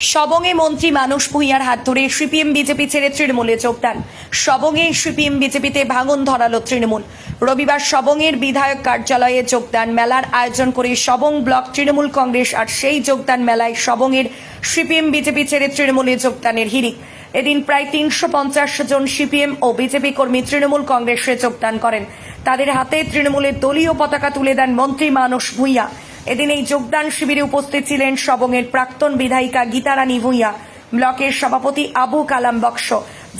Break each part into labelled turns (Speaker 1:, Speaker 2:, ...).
Speaker 1: সবংয়ে মন্ত্রী মানস ভূঁইয়ার হাত ধরে সিপিএম বিজেপি ছেড়ে তৃণমূলে যোগদান সবংয়ে সিপিএম বিজেপিতে ভাঙন ধরালো তৃণমূল। রবিবার সবংয়ের বিধায়ক কার্যালয়ে যোগদান মেলার আয়োজন করে সবং ব্লক তৃণমূল কংগ্রেস আর সেই যোগদান মেলায় সবংয়ের সিপিএম বিজেপি ছেড়ে তৃণমূলে যোগদানের হিড়িক। এদিন প্রায় তিনশো পঞ্চাশ জন সিপিএম ও বিজেপি কর্মী তৃণমূল কংগ্রেসে যোগদান করেন। তাদের হাতে তৃণমূলের দলীয় পতাকা তুলে দেন মন্ত্রী মানস ভূঁইয়া। এদিন এই যোগদান শিবিরে উপস্থিত ছিলেন সবংয়ের প্রাক্তন বিধায়িকা গীতারানী ভূঁইয়া, ব্লকের সভাপতি আবু কালাম বক্স,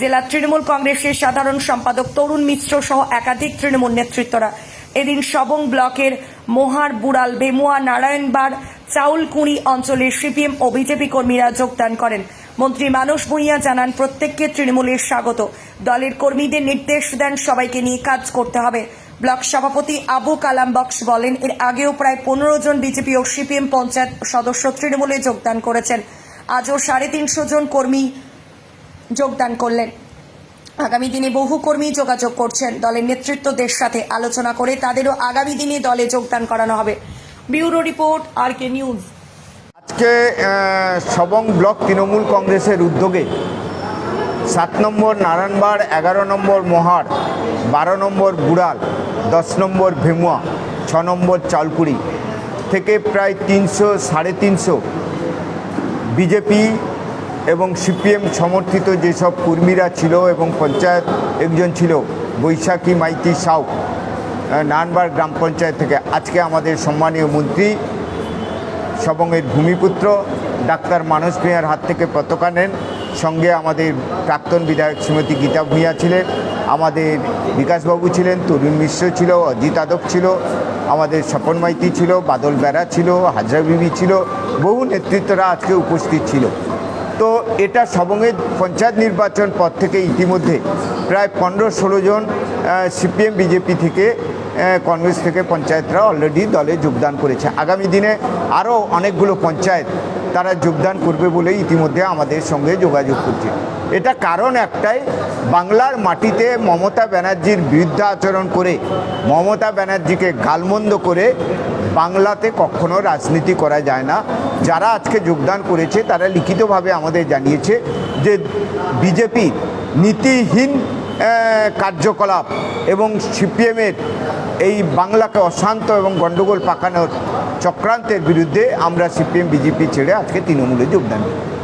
Speaker 1: জেলা তৃণমূল কংগ্রেসের সাধারণ সম্পাদক তরুণ মিশ্র সহ একাধিক তৃণমূল নেতৃত্বরা। এদিন সবং ব্লকের মোহার বুড়াল বেমুয়া নারায়ণবার চাউলকুড়ি অঞ্চলের সিপিএম ও বিজেপি কর্মীরা যোগদান করেন। মন্ত্রী মানস ভূঁইয়া জানান, প্রত্যেককে তৃণমূলের স্বাগত। দলের কর্মীদের নির্দেশ দেন সবাইকে নিয়ে কাজ করতে হবে। ব্লক সভাপতি আবু কালাম বক্স বলেন, এর আগেও প্রায় পনেরো জন বিজেপি ও সিপিএম পঞ্চায়েত সদস্য তৃণমূলে যোগদান করেছেন। আজও সাড়ে তিনশো জন কর্মী যোগদান করলেন। আগামী দিনে বহু কর্মী যোগাযোগ করছেন। দলের নেতৃত্বদের সাথে আলোচনা করে তাদেরও আগামী দিনে দলে যোগদান করানো হবে। Bureau report R K news.
Speaker 2: আজকে সবং ব্লক তৃণমূল কংগ্রেসের উদ্যোগে সাত নম্বর নারায়ণবাড়, এগারো নম্বর মহার, বারো নম্বর বুড়াল দশ নম্বর ভেমুয়া, ছ নম্বর চালকুড়ি থেকে প্রায় তিনশো, সাড়ে তিনশো বিজেপি এবং সিপিএম সমর্থিত যেসব কর্মীরা ছিল এবং পঞ্চায়েত একজন ছিল, বৈশাখী মাইতি সাউ নানবার গ্রাম পঞ্চায়েত থেকে। আজকে আমাদের সম্মানীয় মন্ত্রী সবংয়ের ভূমিপুত্র ডাক্তার মানস ভূঁইয়ার হাত থেকে পতাকা নেন। সঙ্গে আমাদের প্রাক্তন বিধায়ক শ্রীমতী গীতা ভূঁইয়া ছিলেন। আমাদের বিকাশবাবু ছিলেন, তরুণ মিশ্র ছিল, অজিত আদব ছিল, আমাদের স্বপন মাইতি ছিল, বাদল বেড়া ছিল, হাজরা বিবি ছিল, বহু নেতৃত্বরা আজকে উপস্থিত ছিল। তো এটা সবংয়ের পঞ্চায়েত নির্বাচন পর থেকে ইতিমধ্যে প্রায় পনেরো ষোলো জন সিপিএম, বিজেপি থেকে কংগ্রেস থেকে পঞ্চায়েতরা অলরেডি দলে যোগদান করেছে। আগামী দিনে আরও অনেকগুলো পঞ্চায়েত তারা যোগদান করবে বলেই ইতিমধ্যে আমাদের সঙ্গে যোগাযোগ করছে। এটা কারণ একটাই, বাংলার মাটিতে মমতা ব্যানার্জির বিরুদ্ধে আচরণ করে, মমতা ব্যানার্জিকে গালমন্দ করে বাংলাতে কখনো রাজনীতি করা যায় না। যারা আজকে যোগদান করেছে, তারা লিখিতভাবে আমাদের জানিয়েছে যে বিজেপি নীতিহীন কার্যকলাপ এবং সিপিএমের এই বাংলাকে অশান্ত এবং গণ্ডগোল পাকানোর চক্রান্তের বিরুদ্ধে আমরা সিপিএম বিজেপি ছেড়ে আজকে তৃণমূলে যোগদান করি।